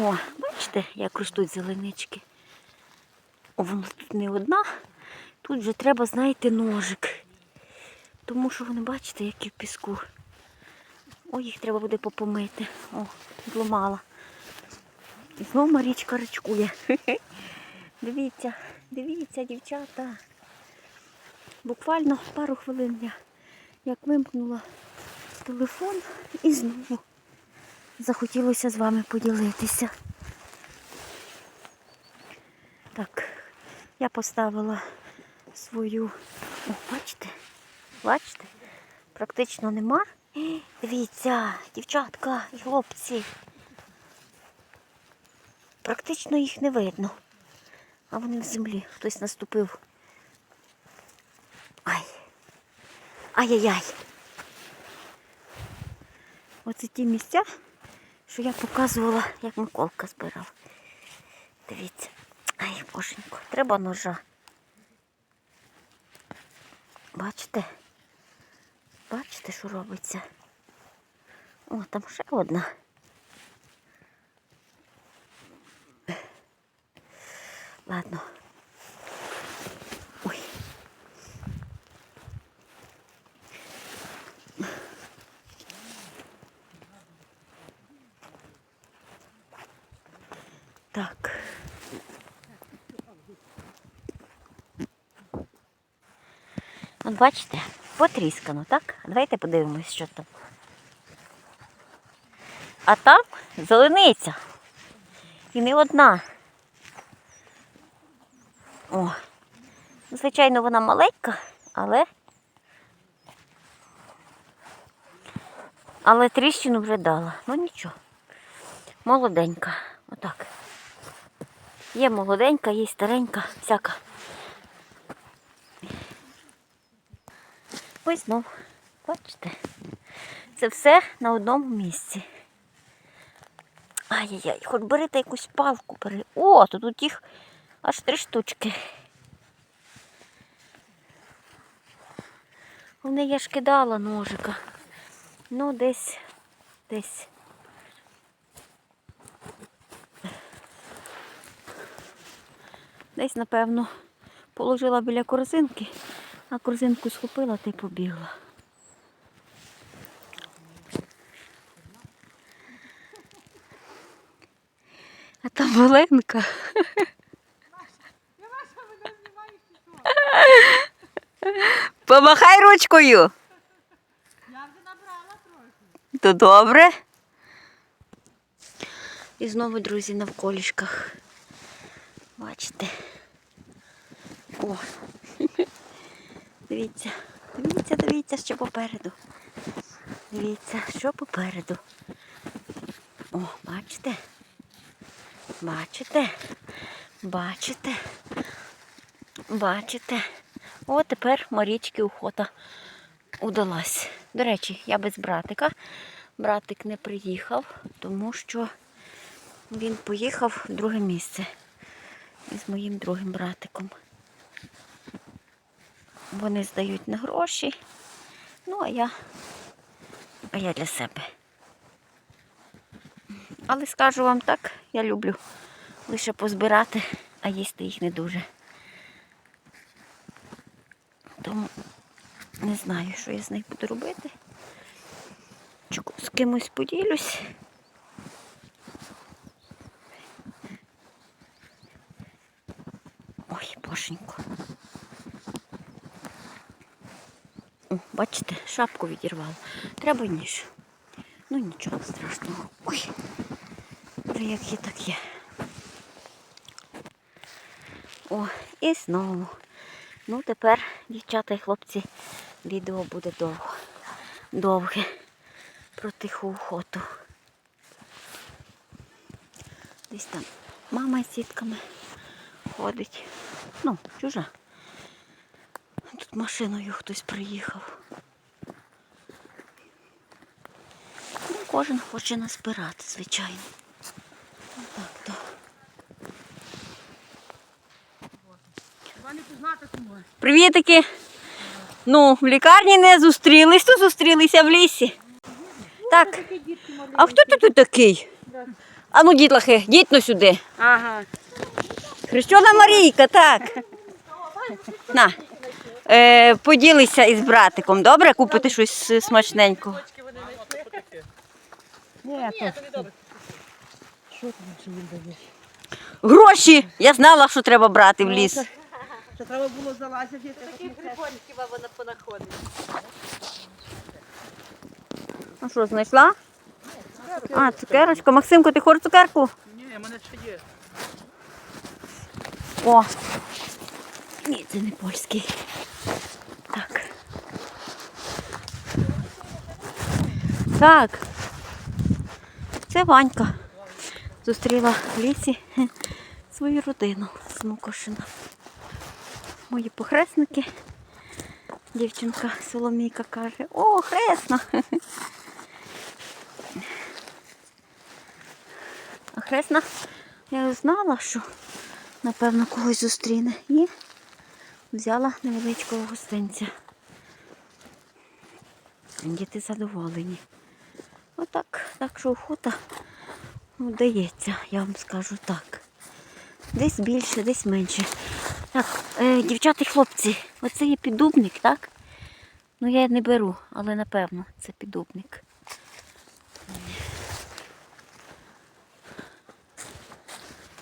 О, бачите, як ростуть зеленички. О, вона тут не одна. Тут вже треба, знаєте, ножик. Тому що вони, бачите, які в піску. Ой, їх треба буде попомити. О, зламала. Знову Марічка рачкує. Дивіться, дивіться, дівчата. Буквально пару хвилин я як вимкнула телефон і знову захотілося з вами поділитися. Так, я поставила свою. О, бачите? Бачите? Практично нема. Дивіться, дівчатка і хлопці. Практично їх не видно. А вони в землі. Хтось наступив. Ай. Ай-яй-яй. Оце ті місця, що я показувала, як Миколка збирав. Дивіться. Ай, боженько, треба ножа. Бачите? Бачите, що робиться? О, там ще одна. Ладно. Ой. Так. От бачите, потріскано, так? Давайте подивимось, що там. А там зелениця. І не одна. О, звичайно, вона маленька, але. Але тріщину вже дала. Ну нічого. Молоденька. Отак. Є молоденька, є старенька, всяка. Ось знов. Бачите? Це все на одному місці. Ай-яй-яй, хоч бери якусь палку бери. О, тут їх аж три штучки. Вони я ж кидала ножика. Ну, десь, десь. Десь, напевно, положила біля корзинки, а корзинку схопила й побігла. А там маленька. Помахай ручкою. Я вже набрала трохи. То добре. І знову, друзі, навколішках. Бачите. О. Дивіться, дивіться, дивіться, що попереду. Дивіться, що попереду. О, бачите? Бачите? Бачите? Бачите? О, тепер Марічки охота удалась. До речі, я без братика. Братик не приїхав, тому що він поїхав в друге місце із моїм другим братиком. Вони здають на гроші. Ну, а я, а я для себе. Але скажу вам так, я люблю лише позбирати, а їсти їх не дуже. Тому не знаю, що я з них буду робити. Чи з кимось поділюсь. Ой, боженько. О, бачите, шапку відірвала. Треба ніж. Ну нічого страшного. Ой. Вже як є, так є. О, і знову. Ну, тепер, дівчата і хлопці, відео буде довго. Довге про тиху охоту. Десь там мама з сітками ходить. Ну, чужа. Машиною хтось приїхав. Ну, кожен хоче назбирати, звичайно. Так, кому? Привітики! Ну, в лікарні не зустрілись, то зустрілися в лісі. Так, а хто ти тут такий? Ану, дітлахи, діть ну сюди. Ага. Хрещена Марійка, так. На. Е, поділися із братиком, добре? Купити щось смачненького. Ні, то. Що там що він дає? Гроші! Я знала, що треба брати в ліс. Що треба було залазити. Такі прикольні вона понаходить. А що, знайшла? А, цукерочка. Максимко, ти хочеш цукерку? Ні, в мене ще є. О. Ні, це не польський. Так. Так. Це Ванька. Зустріла в лісі свою родину з Мукошина. Мої похресники. Дівчинка Соломійка каже, о, хресна. А хресна, я знала, що напевно когось зустріне. І взяла невеличкого гостинця. Діти задоволені. Отак, так що охота вдається, я вам скажу так. Десь більше, десь менше. Так, е, дівчата і хлопці, оце є піддубник, так? Ну я не беру, але напевно це піддубник.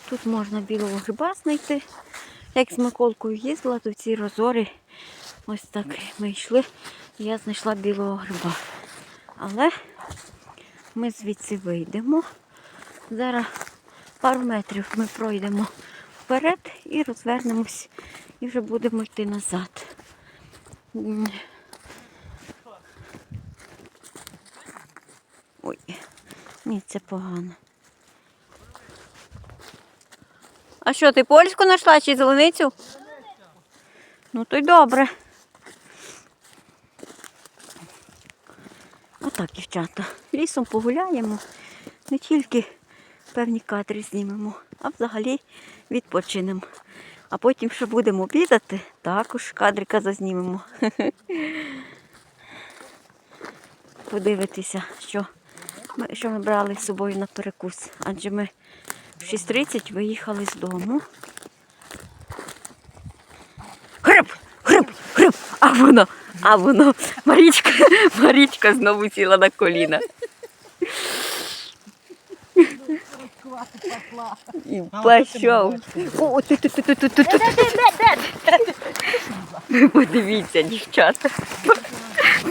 Тут можна білого гриба знайти. Як з Миколкою їздила, то ці розори ось так ми йшли, я знайшла білого гриба. Але ми звідси вийдемо. Зараз пару метрів ми пройдемо вперед і розвернемось, і вже будемо йти назад. Ой, ні, це погано. А що, ти польську знайшла чи зеленицю? Ну то й добре. Отак, дівчата. Лісом погуляємо. Не тільки певні кадри знімемо, а взагалі відпочинемо. А потім ще будемо обідати, також кадрика зазнімемо. Подивитися, що ми, що ми брали з собою на перекус. Адже ми в 6.30 виїхали з дому. А воно, а воно. Марічка, Марічка знову сіла на коліна. І пішов. О, ти, подивіться, дівчата.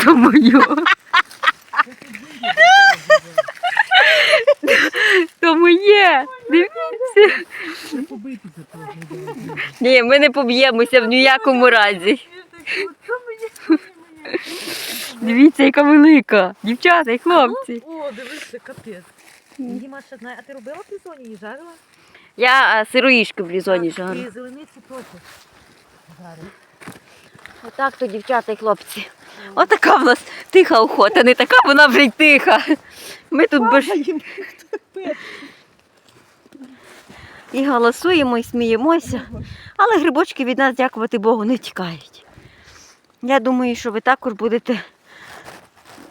То моє. То моє. Дивіться. Ні, ми не поб'ємося в ніякому разі. Дивіться, яка велика. Дівчата і хлопці. О, дивися, капець. Діма ще знає, а ти робила в зоні її жарила? Я а, сироїшки в лізоні жару. І зелениці теж. Жарила. Отак то, дівчата і хлопці. Отака в нас тиха охота, не така вона вже й тиха. Ми тут без... і голосуємо, і сміємося. Але грибочки від нас, дякувати Богу, не тікають. Я думаю, що ви також будете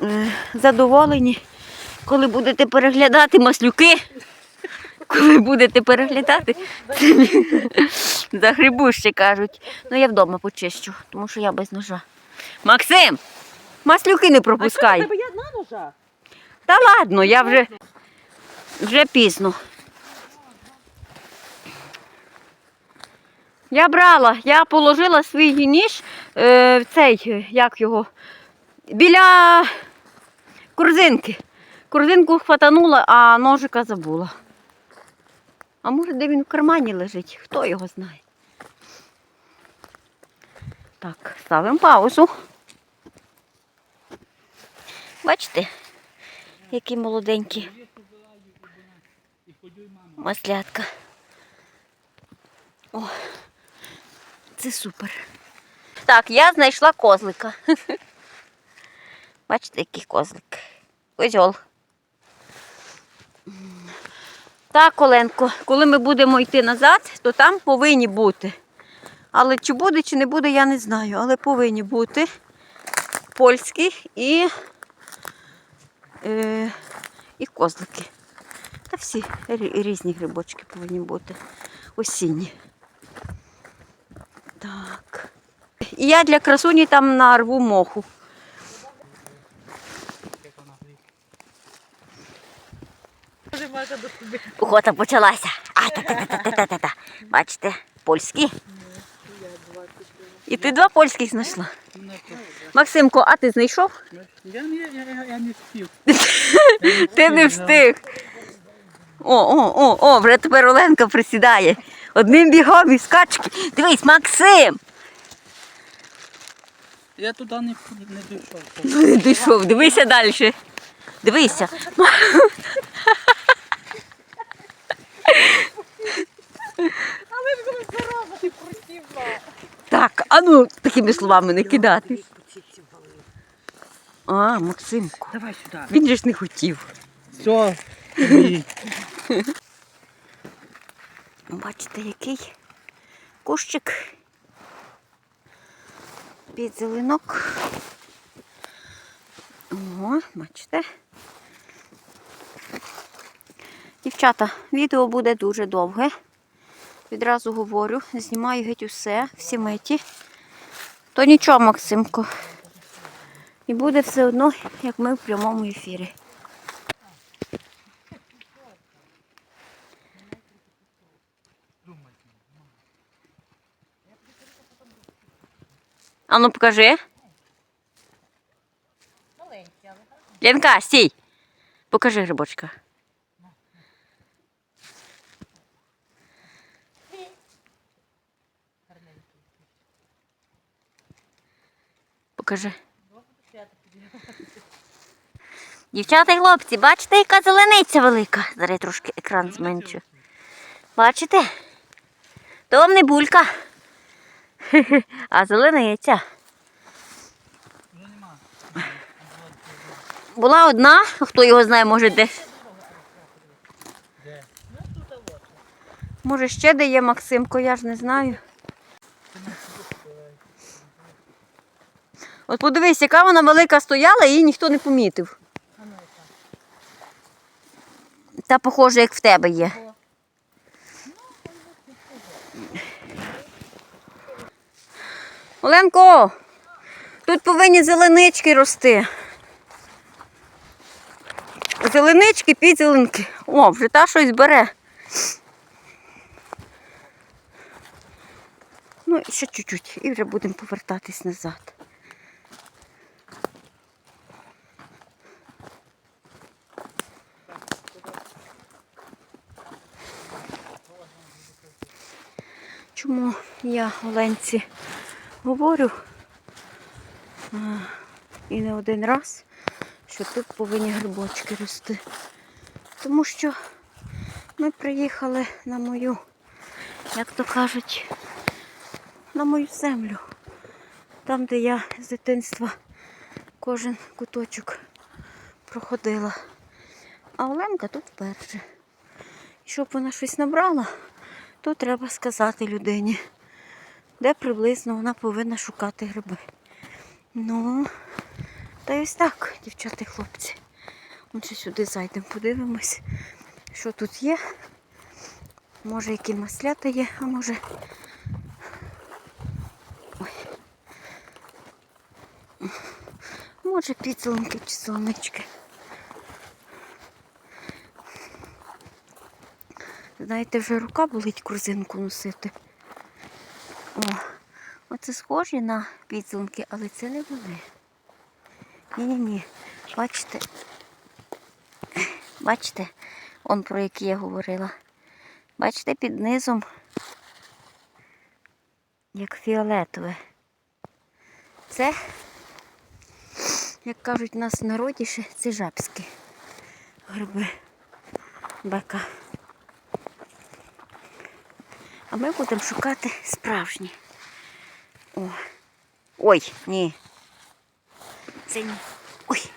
е, задоволені, коли будете переглядати маслюки. Коли будете переглядати, за кажуть. Ну я вдома почищу, тому що я без ножа. Максим! Маслюки не А що в тебе є одна ножа? Та ладно, я вже, вже пізно. Я брала, я положила свій ніж е, в цей, як його, біля корзинки. Корзинку хватанула, а ножика забула. А може, де він в кармані лежить, хто його знає. Так, ставимо паузу. Бачите, які молоденькі маслятка. О, це супер. Так, я знайшла козлика. Бачите, який козлик. Козьол. Так, Оленко, коли ми будемо йти назад, то там повинні бути. Але чи буде, чи не буде, я не знаю. Але повинні бути польські і, е, і козлики. Та всі різні грибочки повинні бути. Осінні. Так. І я для красуні там нарву моху. Може, Маша до тебе. Охота почалася. А, та-та-та-та-та-та. Бачите, польські. І ти два польських знайшла. Максимко, а ти знайшов? Я не встиг. Ти не встиг. О, о, о, о, вже тепер Оленка присідає. Одним бігом і скачки. Дивись, Максим! Я туди не, не дійшов. Не дійшов, дивися далі. Дивися. Але ж коли зараза, ти просіла. Так, а ну такими словами не кидати. А, Максимку. Давай сюди. Він же ж не хотів. Все. Бачите, який кущик під зеленок. О, бачите. Дівчата, відео буде дуже довге. Відразу говорю, знімаю геть усе, всі миті. То нічого, Максимко. І буде все одно, як ми в прямому ефірі. А ну покажи. Маленькі, але Ленка, стій. Покажи грибочка. Покажи. Дівчата і хлопці, бачите, яка зелениця велика. Зараз трошки екран зменшу. Бачите? То вам не булька. А. Вже нема. Була одна, хто його знає, може десь. Де? Може ще де є Максимко, я ж не знаю. От подивись, яка вона велика стояла, її ніхто не помітив. Та похоже, як в тебе є. Оленко, тут повинні зеленички рости. Зеленички, підзеленки. О, вже та щось бере. Ну, ще чуть-чуть, і вже будемо повертатись назад. Чому я Оленці говорю і не один раз, що тут повинні грибочки рости. Тому що ми приїхали на мою, як то кажуть, на мою землю. Там, де я з дитинства кожен куточок проходила. А Оленка тут вперше. І щоб вона щось набрала, то треба сказати людині, де приблизно вона повинна шукати гриби. Ну, та й ось так, дівчата і хлопці. Ми сюди зайдемо, подивимось, що тут є. Може, які маслята є, а може. Ой. Може, підсолонки чи солонички. Знаєте, вже рука болить корзинку носити. О, оце схожі на підсолонки, але це не вони. Ні-ні-ні. Бачите? Бачите, он про які я говорила. Бачите, під низом, як фіолетове. Це, як кажуть у нас в народі, це жабські гриби бека. А ми будемо шукати справжні. О. Ой, ні. Це ні. Ой.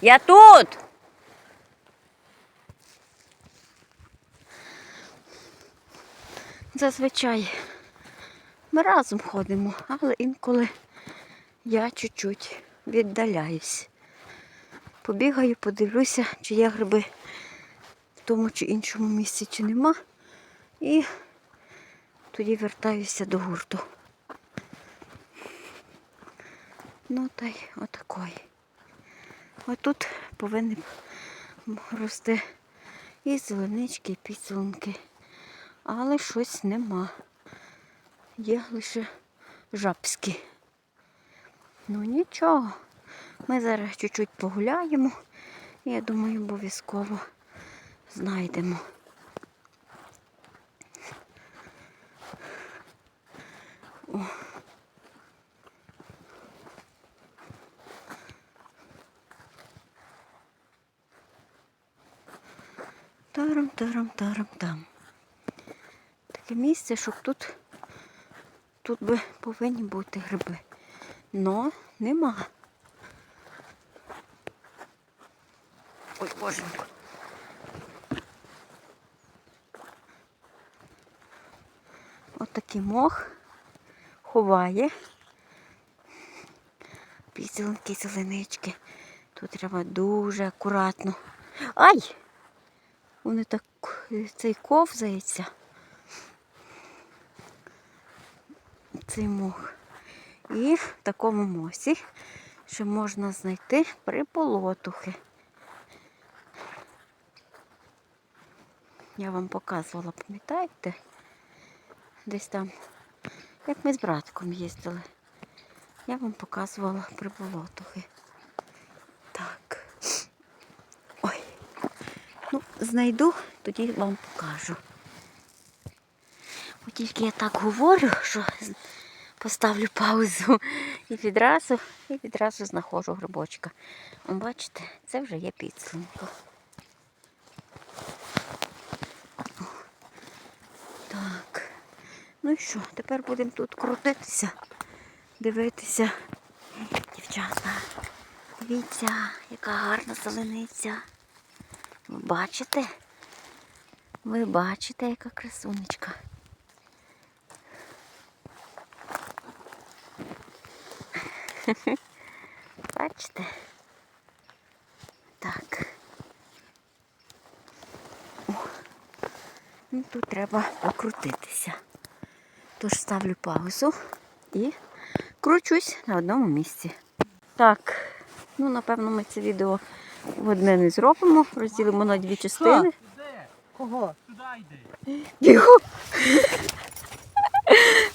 Я тут. Зазвичай ми разом ходимо, але інколи я чуть-чуть віддаляюсь. Побігаю, подивлюся, чи є гриби тому чи іншому місці, чи нема. І тоді вертаюся до гурту. Ну та й отакої. Отут повинні рости і зеленички, і підсолонки. Але щось нема. Є лише жабські. Ну нічого. Ми зараз чуть-чуть погуляємо. Я думаю, обов'язково знайдемо. О. Тарам, тарам, тарам, там. Таке місце, щоб тут, тут би повинні бути гриби. Но нема. Ой, боженько. Отакий мох ховає. Пізеленькі зеленички. Тут треба дуже акуратно. Ай! Вони так е, цей ковзається. Цей мох. І в такому мосі ще можна знайти приполотухи. Я вам показувала, пам'ятаєте? Десь там, як ми з братком їздили. Я вам показувала приполотухи. Так. Ой. Ну, знайду, тоді вам покажу. От тільки я так говорю, що поставлю паузу і відразу, і відразу знаходжу грибочка. О, бачите, це вже є підсумка. Так. Ну і що, тепер будемо тут крутитися, дивитися. Дівчата, дивіться, яка гарна зелениця. Ви бачите? Ви бачите, яка красунечка. Бачите? Так. О. Ну, тут треба покрутитися. Тож ставлю паузу і кручусь на одному місці. Так, ну напевно ми це відео одне не зробимо, розділимо на дві частини. Кого? Туди йди. Бігом!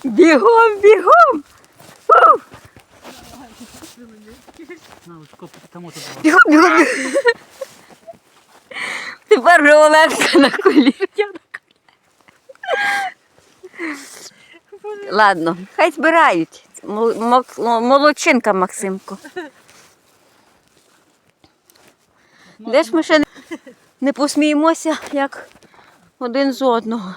Бігом, бігом! Бігом, бігом, бігом! Тепер вже Олекса на колі. Ладно, хай збирають. Мол- мол- Молодчинка, Максимко. Де ж ми ще не- посміємося, як один з одного.